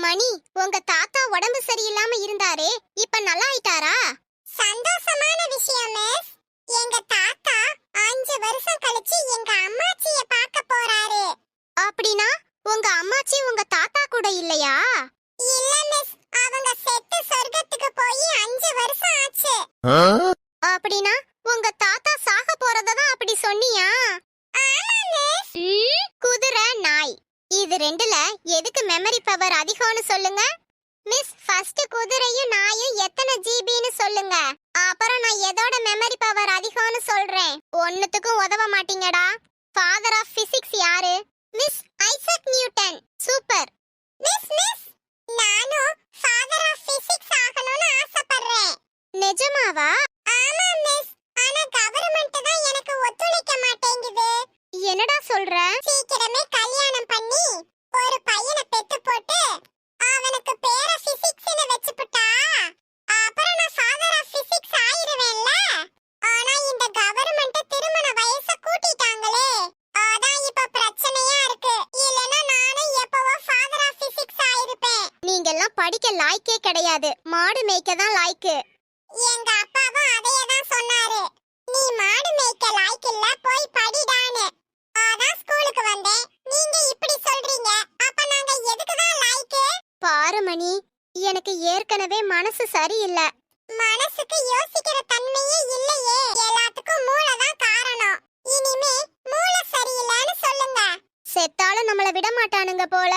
மணி உங்க தாத்தா உடம்பு சரியில்லாம இருந்தாரே இப்ப நல்லா ஆயிட்டாரா சந்தோஷமான விஷயம் மிஸ் எங்க தாத்தா அஞ்சு வருஷம் கழிச்சு எங்க அம்மாச்சிய பார்க்க போறாரு. அப்படின்னா உங்க அம்மாச்சி உங்க தாத்தா கூட இல்லையா? இல்ல மிஸ் அவங்க செத்து சொர்க்கத்துக்கு போய் அஞ்சு வருஷம் ஆச்சு. அப்படின்னா இது ரெண்டுல எதுக்கு மெமரி பவர் அதிகம்னு சொல்லுங்க? மிஸ் ஃபர்ஸ்ட் குதிரையும் நாயும் எத்தனை ஜிபின்னு சொல்லுங்க. அப்புறம் நான் எதோட மெமரி பவர் அதிகம்னு சொல்றேன்? ஒன்னுத்துக்கும் உதவ மாட்டீங்கடா. ஃபாதர் ஆஃப் பிசிக்ஸ் யாரு? Miss Isaac Newton super miss miss நானும் ஃபாதர் ஆஃப் பிசிக்ஸ் ஆகணும்னு ஆசைப்படுறேன். நிஜமாவா? ஆமா மிஸ் ஆனா கவர்மெண்ட் தான் எனக்கு ஒத்துழைக்க மாட்டேங்குது. என்னடா சொல்ற? சீக்கிரமே கல்யாணம் ஒரு பையனை பெத்து போட்டு அவனுக்கு பேர பிசிக்ஸ்னு வச்சுப்புட்டா அப்புறம் நான் ஆஃப் பிசிக்ஸ் ஆயிருவேன்ல. ஆனா இந்த கவர்மெண்ட் திருமண வயசை கூட்டிட்டாங்களே. அதான் இப்ப பிரச்சனையா இருக்கு. இல்லனா நானும் எப்பவோ ஆஃப் பிசிக்ஸ் ஆயிருப்பேன். நீங்கெல்லாம் படிக்க லாய்க்கே கிடையாது. மாடு மேய்க்க தான் லாய்க்கு. எங்க அப்பாவும் அதையே தான் சொன்னாரு. நீ மாடு மேய்க்க லாய்க்கில்ல போய் பாரு மணி எனக்கு ஏற்கனவே மனசு சரியில்லை. மனசுக்கு யோசிக்கிற தன்மையே இல்லையே. எல்லாத்துக்கும் மூளை தான் காரணம். இனிமே மூளை சரியில்லைன்னு சொல்லுங்க. செத்தாலும் நம்மள விட மாட்டானுங்க போல.